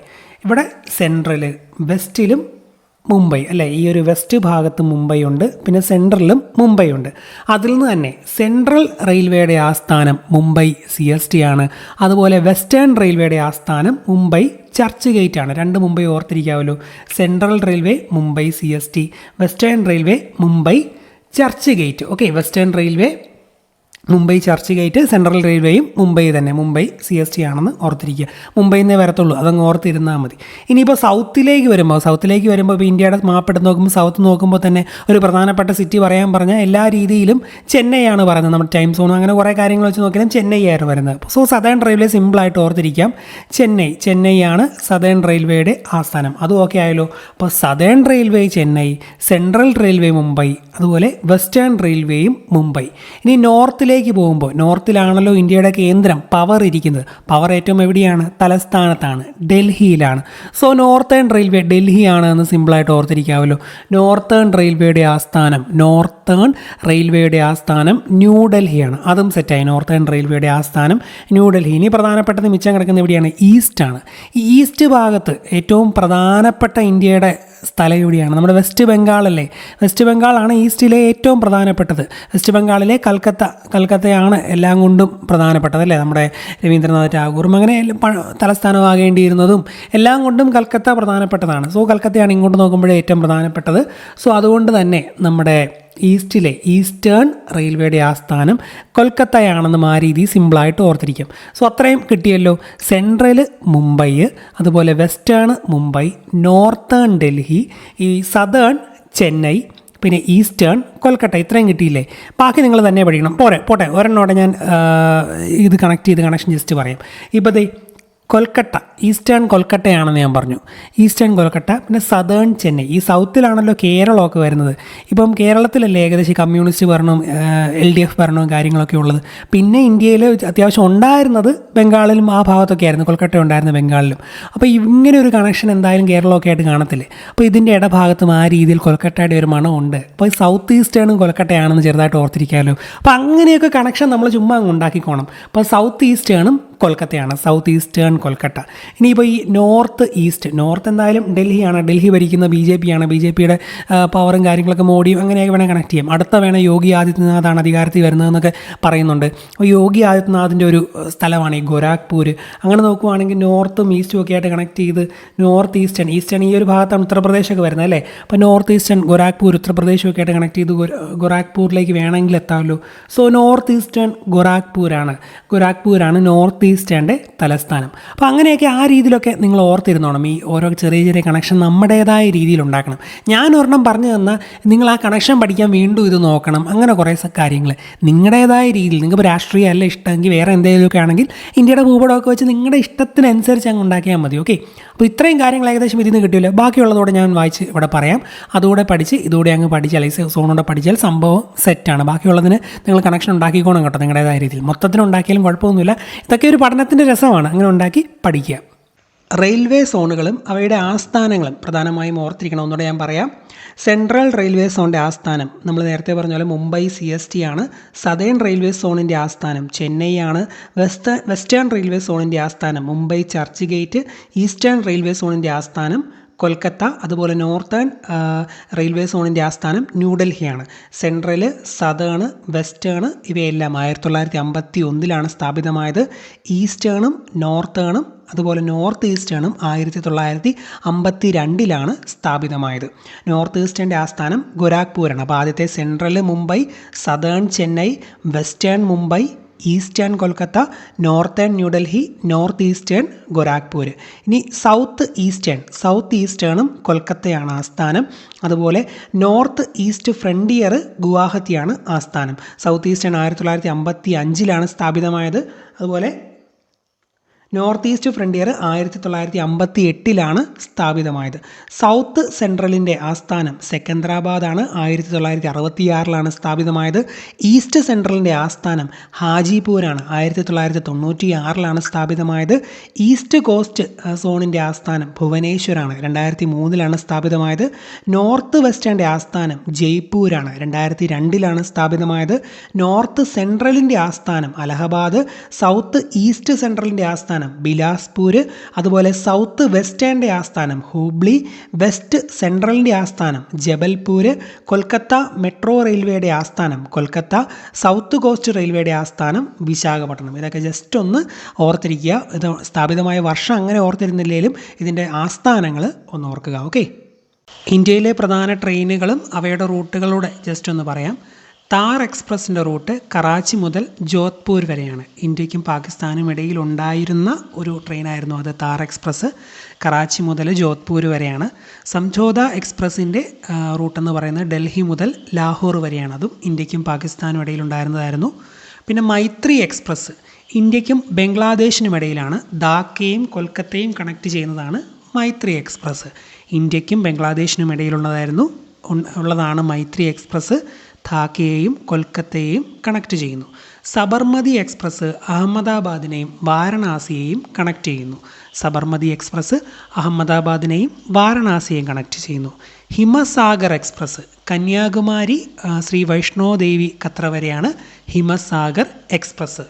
ഇവിടെ സെൻട്രൽ വെസ്റ്റിലും മുംബൈ അല്ലേ? ഈ ഒരു വെസ്റ്റ് ഭാഗത്ത് മുംബൈ ഉണ്ട് പിന്നെ സെൻട്രലിലും മുംബൈ ഉണ്ട്. അതിൽ നിന്ന് തന്നെ സെൻട്രൽ റെയിൽവേയുടെ ആസ്ഥാനം മുംബൈ സി എസ് ടി ആണ്. അതുപോലെ വെസ്റ്റേൺ റെയിൽവേയുടെ ആസ്ഥാനം മുംബൈ ചർച്ച് ഗേറ്റ് ആണ്. രണ്ട് Mumbai ഓർത്തിരിക്കാമല്ലോ central railway Mumbai C S T western railway Mumbai church gate. Okay western railway Mumbai church gate central റെയിൽവേയും Mumbai തന്നെ. മുംബൈ സി എസ് ടി ആണെന്ന് ഓർത്തിരിക്കുക. മുംബൈ നിന്നേ വരത്തുള്ളൂ. അതങ്ങ് ഓർത്തിരുന്നാൽ മതി. ഇനിയിപ്പോൾ സൗത്തിലേക്ക് വരുമ്പോൾ സൗത്തിലേക്ക് വരുമ്പോൾ ഇപ്പോൾ ഇന്ത്യയുടെ മാപ്പ് എടുത്ത് നോക്കുമ്പോൾ സൗത്ത് നോക്കുമ്പോൾ തന്നെ ഒരു പ്രധാനപ്പെട്ട സിറ്റി പറയാൻ പറഞ്ഞാൽ എല്ലാ രീതിയിലും ചെന്നൈയാണ് പറയുന്നത്. നമ്മുടെ ടൈം സോൺ അങ്ങനെ കുറേ കാര്യങ്ങൾ വെച്ച് നോക്കിയാലും ചെന്നൈ ആയിരുന്നു വരുന്നത് സോ സദേൺ റെയിൽവേ സിമ്പിളായിട്ട് ഓർത്തിരിക്കാം. ചെന്നൈ. ചെന്നൈയാണ് സദേൺ റെയിൽവേയുടെ ആസ്ഥാനം. അതും ഓക്കെ ആയല്ലോ. അപ്പോൾ southern railway Chennai central railway Mumbai അതുപോലെ വെസ്റ്റേൺ റെയിൽവേയും മുംബൈ. ഇനി നോർത്തിലേക്ക് പോകുമ്പോൾ നോർത്തിലാണല്ലോ ഇന്ത്യയുടെ കേന്ദ്രം പവർ ഇരിക്കുന്നത്. പവർ ഏറ്റവും എവിടെയാണ്? തലസ്ഥാനത്താണ് ഡൽഹിയിലാണ്. സോ നോർത്തേൺ റെയിൽവേ ഡൽഹിയാണ് എന്ന് സിമ്പിളായിട്ട് ഓർത്തിരിക്കാമല്ലോ നോർത്തേൺ റെയിൽവേയുടെ ആസ്ഥാനം നോർത്തേൺ റെയിൽവേയുടെ ആസ്ഥാനം ന്യൂഡൽഹിയാണ് അതും സെറ്റായി നോർത്തേൺ റെയിൽവേയുടെ ആസ്ഥാനം ന്യൂഡൽഹി ഇനി പ്രധാനപ്പെട്ടത് മിച്ചം കിടക്കുന്ന എവിടെയാണ്? ഈസ്റ്റാണ് ഈ ഈസ്റ്റ് ഭാഗത്ത് ഏറ്റവും പ്രധാനപ്പെട്ട ഇന്ത്യയുടെ സ്ഥലം കൂടിയാണ് നമ്മുടെ വെസ്റ്റ് ബംഗാളല്ലേ വെസ്റ്റ് ബംഗാളാണ് ഈസ്റ്റിലെ ഏറ്റവും പ്രധാനപ്പെട്ടത്. വെസ്റ്റ് ബംഗാളിലെ കൽക്കത്ത കൽക്കത്തയാണ് എല്ലാം കൊണ്ടും പ്രധാനപ്പെട്ടത് അല്ലേ? നമ്മുടെ രവീന്ദ്രനാഥ് ടാഗോറും അങ്ങനെ തലസ്ഥാനമാകേണ്ടിയിരുന്നതും എല്ലാം കൊണ്ടും കൽക്കത്ത പ്രധാനപ്പെട്ടതാണ്. സോ കൽക്കത്തയാണ് ഇങ്ങോട്ട് നോക്കുമ്പോഴേ ഏറ്റവും പ്രധാനപ്പെട്ടത്. സോ അതുകൊണ്ട് തന്നെ നമ്മുടെ ഈസ്റ്റിലെ ഈസ്റ്റേൺ റെയിൽവേയുടെ ആസ്ഥാനം കൊൽക്കത്തയാണെന്നും ആ രീതി സിമ്പിളായിട്ട് ഓർത്തിരിക്കും. സോ അത്രയും കിട്ടിയല്ലോ. സെൻട്രൽ മുംബൈ അതുപോലെ വെസ്റ്റേൺ മുംബൈ നോർത്തേൺ ഡൽഹി ഈ സതേൺ ചെന്നൈ പിന്നെ ഈസ്റ്റേൺ കൊൽക്കട്ട ഇത്രയും കിട്ടിയില്ലേ. ബാക്കി നിങ്ങൾ തന്നെ പഠിക്കണം. പോരെ പോട്ടെ. ഒരെണ്ണോടെ ഞാൻ ഇത് കണക്ട് ചെയ്ത് കണക്ഷൻ ജസ്റ്റ് പറയാം. ഇപ്പോൾ ദേ കൊൽക്കട്ട ഈസ്റ്റേൺ കൊൽക്കട്ടയാണെന്ന് ഞാൻ പറഞ്ഞു. ഈസ്റ്റേൺ കൊൽക്കട്ട പിന്നെ സതേൺ ചെന്നൈ. ഈ സൗത്തിലാണല്ലോ കേരളമൊക്കെ വരുന്നത്. ഇപ്പം കേരളത്തിലല്ലേ ഏകദേശം കമ്മ്യൂണിസ്റ്റ് ഭരണവും എൽ ഡി എഫ് ഭരണവും കാര്യങ്ങളൊക്കെ ഉള്ളത്. പിന്നെ ഇന്ത്യയിൽ അത്യാവശ്യം ഉണ്ടായിരുന്നത് ബംഗാളിലും ആ ഭാഗത്തൊക്കെ ആയിരുന്നു. കൊൽക്കട്ട ഉണ്ടായിരുന്നു ബംഗാളിലും. അപ്പോൾ ഇങ്ങനെ ഒരു കണക്ഷൻ എന്തായാലും കേരളമൊക്കെ ആയിട്ട് കാണത്തില്ലേ? അപ്പോൾ ഇതിന്റെ ഇടഭാഗത്തും ആ രീതിയിൽ കൊൽക്കട്ടയുടെ ഒരു ഉണ്ട് അപ്പോൾ ഈ സൗത്ത് ഈസ്റ്റേണും കൊൽക്കട്ടയാണെന്ന് ചെറുതായിട്ട് ഓർത്തിരിക്കാമല്ലോ അപ്പോൾ അങ്ങനെയൊക്കെ കണക്ഷൻ നമ്മൾ ചുമ്മാ അങ്ങ് ഉണ്ടാക്കിക്കോണം. അപ്പോൾ സൗത്ത് ഈസ്റ്റേണും കൊൽക്കത്തയാണ് സൗത്ത് ഈസ്റ്റേൺ കൊൽക്കട്ട. ഇനിയിപ്പോൾ ഈ നോർത്ത് ഈസ്റ്റ് നോർത്ത് എന്തായാലും ഡൽഹിയാണ്. ഡൽഹി ഭരിക്കുന്ന ബി ജെ പിയാണ്. ബി ജെ പിയുടെ പവറും കാര്യങ്ങളൊക്കെ മോഡിയും അങ്ങനെയൊക്കെ വേണേൽ കണക്ട് ചെയ്യാം. അടുത്ത വേണേൽ യോഗി ആദിത്യനാഥാണ് അധികാരത്തിൽ വരുന്നതെന്നൊക്കെ പറയുന്നുണ്ട്. അപ്പോൾ യോഗി ആദിത്യനാഥിന്റെ ഒരു സ്ഥലമാണ് ഈ ഗോരാഖ്പൂർ. അങ്ങനെ നോക്കുവാണെങ്കിൽ നോർത്തും ഈസ്റ്റും ഒക്കെ ആയിട്ട് കണക്ട് ചെയ്ത് നോർത്ത് ഈസ്റ്റേൺ ഈസ്റ്റേൺ ഈ ഒരു ഭാഗത്താണ് ഉത്തർപ്രദേശൊക്കെ വരുന്നത് അല്ലേ? അപ്പോൾ നോർത്ത് ഈസ്റ്റേൺ ഗോരാഖ്പൂർ ഉത്തർപ്രദേശും ഒക്കെ ആയിട്ട് കണക്ട് ചെയ്ത് ഗൊരാഖ്പൂരിലേക്ക് ഗോരാഖ്പൂരിലേക്ക് വേണമെങ്കിൽ എത്താമല്ലോ. സോ നോർത്ത് ഈസ്റ്റേൺ ഗോരാഖ്പൂരാണ്. ഗോരാഖ്പൂരാണ് നോർത്ത് ഈസ്റ്റേണിന്റെ തലസ്ഥാനം. അപ്പോൾ അങ്ങനെയൊക്കെ ആ രീതിയിലൊക്കെ നിങ്ങൾ ഓർത്തിരുന്നോണം. ഈ ഓരോ ചെറിയ ചെറിയ കണക്ഷൻ നമ്മുടേതായ രീതിയിൽ ഉണ്ടാക്കണം. ഞാൻ ഒരെണ്ണം പറഞ്ഞു തന്നാൽ നിങ്ങൾ ആ കണക്ഷൻ പഠിക്കാൻ വീണ്ടും ഇത് നോക്കണം. അങ്ങനെ കുറേ കാര്യങ്ങൾ. നിങ്ങളുടേതായ രീതിയിൽ നിങ്ങൾക്ക് രാഷ്ട്രീയം അല്ല ഇഷ്ടമെങ്കിൽ വേറെ എന്തെങ്കിലുമൊക്കെ ആണെങ്കിൽ ഇന്ത്യയുടെ ഭൂപടമൊക്കെ വെച്ച് നിങ്ങളുടെ ഇഷ്ടത്തിനനുസരിച്ച് അങ്ങ് ഉണ്ടാക്കിയാൽ മതി ഓക്കെ അപ്പോൾ ഇത്രയും കാര്യങ്ങൾ ഏകദേശം ഇതിൽ നിന്ന് കിട്ടിയല്ലോ. ബാക്കിയുള്ളതോടെ ഞാൻ വായിച്ച് ഇവിടെ പറയാം. അതുകൂടെ പഠിച്ച് ഇതുകൂടെ അങ്ങ് പഠിച്ച് അല്ലെങ്കിൽ സോണോടെ പഠിച്ചാൽ സംഭവം സെറ്റാണ് ബാക്കിയുള്ളതിന് നിങ്ങൾ കണക്ഷൻ ഉണ്ടാക്കിക്കോണം കേട്ടോ നിങ്ങളുടേതായ രീതിയിൽ. മൊത്തത്തിൽ ഉണ്ടാക്കിയാലും കുഴപ്പമൊന്നുമില്ല. ഇതൊക്കെ ഒരു പഠനത്തിന്റെ രസമാണ്. അങ്ങനെ ഉണ്ടാക്കി പഠിക്കുക. റെയിൽവേ സോണുകളും അവയുടെ ആസ്ഥാനങ്ങളും പ്രധാനമായും ഓർത്തിരിക്കണം ഒന്നുകൂടെ ഞാൻ പറയാം. സെൻട്രൽ റെയിൽവേ സോണിന്റെ ആസ്ഥാനം നമ്മൾ നേരത്തെ പറഞ്ഞ പോലെ മുംബൈ സി എസ് ടി ആണ്. സതേൺ റെയിൽവേ സോണിന്റെ ആസ്ഥാനം ചെന്നൈ ആണ്. വെസ്റ്റേൺ വെസ്റ്റേൺ റെയിൽവേ സോണിന്റെ ആസ്ഥാനം Mumbai church gate eastern railway സോണിന്റെ ആസ്ഥാനം കൊൽക്കത്ത അതുപോലെ നോർത്തേൺ റെയിൽവേ സോണിന്റെ ആസ്ഥാനം ന്യൂഡൽഹിയാണ്. സെൻട്രൽ സതേൺ വെസ്റ്റേൺ ഇവയെല്ലാം ആയിരത്തി തൊള്ളായിരത്തി അമ്പത്തി ഒന്നിലാണ് സ്ഥാപിതമായത്. ഈസ്റ്റേണും നോർത്തേണും അതുപോലെ നോർത്ത് ഈസ്റ്റേണും ആയിരത്തി തൊള്ളായിരത്തി അമ്പത്തി രണ്ടിലാണ് സ്ഥാപിതമായത്. നോർത്ത് ഈസ്റ്റേണിന്റെ ആസ്ഥാനം ഗൊരാഖ്പൂരാണ്. അപ്പോൾ ആദ്യത്തെ central Mumbai southern Chennai western Mumbai eastern Kolkata northern New Delhi north eastern Gorakhpur ഇനി സൗത്ത് ഈസ്റ്റേൺ. സൗത്ത് ഈസ്റ്റേണും കൊൽക്കത്തയാണ് ആസ്ഥാനം അതുപോലെ നോർത്ത് ഈസ്റ്റ് ഫ്രണ്ടിയർ ഗുവാഹത്തിയാണ് ആസ്ഥാനം സൗത്ത് ഈസ്റ്റേൺ ആയിരത്തി തൊള്ളായിരത്തി അമ്പത്തി അഞ്ചിലാണ് സ്ഥാപിതമായത്. അതുപോലെ നോർത്ത് ഈസ്റ്റ് ഫ്രണ്ടിയർ ആയിരത്തി തൊള്ളായിരത്തി അമ്പത്തി എട്ടിലാണ് സ്ഥാപിതമായത്. സൗത്ത് സെൻട്രലിന്റെ ആസ്ഥാനം സെക്കന്ദ്രാബാദാണ് ആയിരത്തി തൊള്ളായിരത്തി അറുപത്തിയാറിലാണ് സ്ഥാപിതമായത്. ഈസ്റ്റ് സെൻട്രലിന്റെ ആസ്ഥാനം ഹാജിപൂരാണ് ആയിരത്തി തൊള്ളായിരത്തി തൊണ്ണൂറ്റി ആറിലാണ് സ്ഥാപിതമായത്. ഈസ്റ്റ് കോസ്റ്റ് സോണിന്റെ ആസ്ഥാനം ഭുവനേശ്വറാണ് രണ്ടായിരത്തി മൂന്നിലാണ് സ്ഥാപിതമായത്. നോർത്ത് വെസ്റ്റേണിന്റെ ആസ്ഥാനം ജയ്പൂരാണ് രണ്ടായിരത്തി രണ്ടിലാണ് സ്ഥാപിതമായത്. നോർത്ത് സെൻട്രലിന്റെ ആസ്ഥാനം അലഹബാദ്. സൗത്ത് ഈസ്റ്റ് സെൻട്രലിന്റെ ആസ്ഥാനം ബിലാസ്പൂർ അതുപോലെ സൗത്ത് വെസ്റ്റേണിന്റെ ആസ്ഥാനം ഹൂബ്ലി വെസ്റ്റ് സെൻട്രലിന്റെ ആസ്ഥാനം ജബൽപൂർ കൊൽക്കത്ത മെട്രോ റെയിൽവേയുടെ ആസ്ഥാനം കൊൽക്കത്ത സൗത്ത് കോസ്റ്റ് റെയിൽവേയുടെ ആസ്ഥാനം വിശാഖപട്ടണം. ഇതൊക്കെ ജസ്റ്റ് ഒന്ന് ഓർത്തിരിക്കുക. ഇത് സ്ഥാപിതമായ വർഷം അങ്ങനെ ഓർത്തിരുന്നില്ലെങ്കിലും ഇതിന്റെ ആസ്ഥാനങ്ങൾ ഒന്ന് ഓർക്കുക ഓക്കെ ഇന്ത്യയിലെ പ്രധാന ട്രെയിനുകളും അവയുടെ റൂട്ടുകളുടെ ജസ്റ്റ് ഒന്ന് പറയാം. താർ എക്സ്പ്രസിന്റെ റൂട്ട് കറാച്ചി മുതൽ ജോധ്പൂർ വരെയാണ്. ഇന്ത്യക്കും പാകിസ്ഥാനും ഇടയിൽ ഉണ്ടായിരുന്ന ഒരു ട്രെയിനായിരുന്നു അത് താർ എക്സ്പ്രസ് കറാച്ചി മുതൽ ജോധ്പൂർ വരെയാണ്. സംഝോത എക്സ്പ്രസിന്റെ റൂട്ടെന്ന് പറയുന്നത് ഡൽഹി മുതൽ ലാഹോർ വരെയാണ്. അതും ഇന്ത്യക്കും പാകിസ്ഥാനും ഇടയിൽ ഉണ്ടായിരുന്നതായിരുന്നു. പിന്നെ മൈത്രി എക്സ്പ്രസ്. ഇന്ത്യക്കും ബംഗ്ലാദേശിനും ഇടയിലാണ് ധാക്കയും കൊൽക്കത്തയും കണക്ട് ചെയ്യുന്നതാണ് മൈത്രി എക്സ്പ്രസ്. ഇന്ത്യക്കും ബംഗ്ലാദേശിനും ഇടയിലുള്ളതായിരുന്നു ഉള്ളതാണ് മൈത്രി എക്സ്പ്രസ്. ധാക്കയെയും കൊൽക്കത്തയെയും കണക്ട് ചെയ്യുന്നു. സബർമതി എക്സ്പ്രസ് അഹമ്മദാബാദിനെയും വാരണാസിയെയും കണക്ട് ചെയ്യുന്നു. സബർമതി എക്സ്പ്രസ് അഹമ്മദാബാദിനെയും വാരണാസിയെയും കണക്ട് ചെയ്യുന്നു. ഹിമസാഗർ എക്സ്പ്രസ് കന്യാകുമാരി ശ്രീ വൈഷ്ണോദേവി കത്ര വരെയാണ് ഹിമസാഗർ എക്സ്പ്രസ്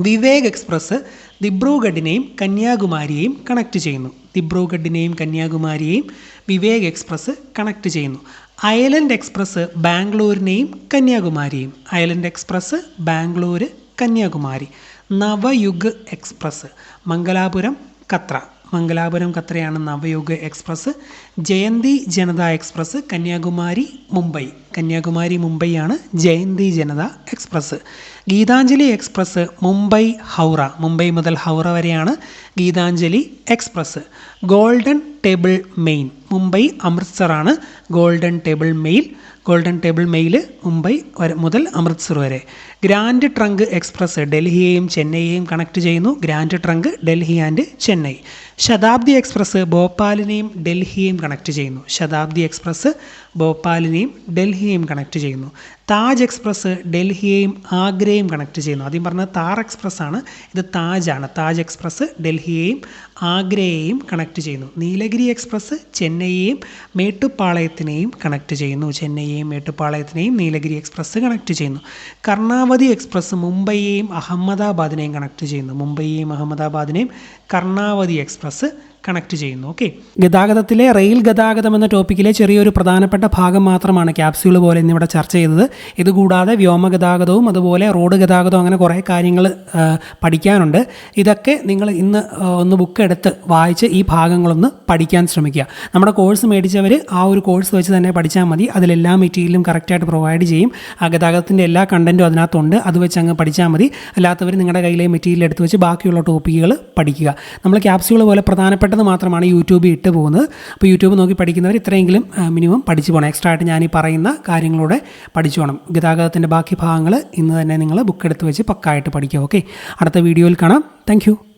വിവേക് എക്സ്പ്രസ് ദിബ്രൂഗഡിനെയും കന്യാകുമാരിയെയും കണക്ട് ചെയ്യുന്നു. ദിബ്രൂഗഡിനെയും കന്യാകുമാരിയെയും വിവേക് എക്സ്പ്രസ് കണക്ട് ചെയ്യുന്നു. അയലൻഡ് എക്സ്പ്രസ് ബാംഗ്ലൂരിനെയും കന്യാകുമാരിയും. Island express Bangalore Kanyakumari. Navyug express Mangalapuram Katra. Mangalapuram കത്രയാണ് Navyug express Jayanti Janata express Kanyakumari Mumbai. Kanyakumari മുംബൈയാണ് ജയന്തി ജനത എക്സ്പ്രസ്. ഗീതാഞ്ജലി എക്സ്പ്രസ് മുംബൈ ഹൗറ. മുംബൈ മുതൽ ഹൗറ വരെയാണ് Gitanjali express. Golden temple mail Mumbai അമൃത്സറാണ് golden temple mail. Golden temple mail Mumbai മുതൽ അമൃത്സർ വരെ. ഗ്രാൻഡ് ട്രങ്ക് എക്സ്പ്രസ് ഡൽഹിയെയും ചെന്നൈയെയും connect ചെയ്യുന്നു. Grand trunk Delhi and Chennai. Shatabdi express ഭോപ്പാലിനെയും ഡൽഹിയെയും connect ചെയ്യുന്നു. ശതാബ്ദി എക്സ്പ്രസ് ഭോപ്പാലിനെയും ഡൽഹിയെയും കണക്ട് ചെയ്യുന്നു. താജ് എക്സ്പ്രസ് ഡൽഹിയെയും ആഗ്രയും കണക്ട് ചെയ്യുന്നു. ആദ്യം പറഞ്ഞത് താർ എക്സ്പ്രസ് ആണ്. ഇത് താജാണ്. താജ് എക്സ്പ്രസ് ഡൽഹിയെയും ആഗ്രയെയും കണക്ട് ചെയ്യുന്നു. നീലഗിരി എക്സ്പ്രസ് ചെന്നൈയെയും മേട്ടുപ്പാളയത്തിനെയും കണക്ട് ചെയ്യുന്നു. ചെന്നൈയെയും മേട്ടുപ്പാളയത്തിനെയും നീലഗിരി എക്സ്പ്രസ് കണക്ട് ചെയ്യുന്നു. കർണാവതി എക്സ്പ്രസ് മുംബൈയെയും അഹമ്മദാബാദിനെയും കണക്ട് ചെയ്യുന്നു. മുംബൈയെയും അഹമ്മദാബാദിനെയും കർണാവതി എക്സ്പ്രസ് കണക്ട് ചെയ്യുന്നു ഓക്കെ ഗതാഗതത്തിലെ റെയിൽ ഗതാഗതം എന്ന ടോപ്പിക്കിലെ ചെറിയൊരു പ്രധാനപ്പെട്ട ഭാഗം മാത്രമാണ് ക്യാപ്സ്യൂൾ പോലെ ഇന്നിവിടെ ചർച്ച ചെയ്തത്. ഇതുകൂടാതെ വ്യോമ ഗതാഗതവും അതുപോലെ റോഡ് ഗതാഗതവും അങ്ങനെ കുറേ കാര്യങ്ങൾ പഠിക്കാനുണ്ട്. ഇതൊക്കെ നിങ്ങൾ ഇന്ന് ഒന്ന് ബുക്ക് എടുത്ത് വായിച്ച് ഈ ഭാഗങ്ങളൊന്ന് പഠിക്കാൻ ശ്രമിക്കുക. നമ്മുടെ കോഴ്സ് മേടിച്ചവർ ആ ഒരു കോഴ്സ് വെച്ച് തന്നെ പഠിച്ചാൽ മതി. അതിലെല്ലാ മെറ്റീരിയലും കറക്റ്റായിട്ട് പ്രൊവൈഡ് ചെയ്യും. ആ ഗതാഗതത്തിന്റെ എല്ലാ കണ്ടന്റും അതിനകത്തുണ്ട്. അത് വെച്ച് അങ്ങ് പഠിച്ചാൽ മതി. അല്ലാത്തവർ നിങ്ങളുടെ കയ്യിലെ മെറ്റീരിയൽ എടുത്ത് വെച്ച് ബാക്കിയുള്ള ടോപ്പിക്കുകൾ പഠിക്കുക. നമ്മൾ ക്യാപ്സ്യൂൾ പോലെ പ്രധാനപ്പെട്ടത് മാത്രമാണ് യൂട്യൂബ് ഇട്ട് പോകുന്നത്. അപ്പോൾ യൂട്യൂബ് നോക്കി പഠിക്കുന്നവർ ഇത്രയെങ്കിലും മിനിമം പഠിച്ചു പോകണം. എക്സ്ട്രാ ആയിട്ട് ഞാൻ ഈ പറയുന്ന കാര്യങ്ങളൂടെ പഠിച്ചു പോകണം. ഗതാഗതത്തിന്റെ ബാക്കി ഭാഗങ്ങൾ ഇന്ന് തന്നെ നിങ്ങൾ ബുക്ക് എടുത്ത് വെച്ച് പക്കായിട്ട് പഠിക്കുക. ഓക്കെ അടുത്ത വീഡിയോയിൽ കാണാം. താങ്ക്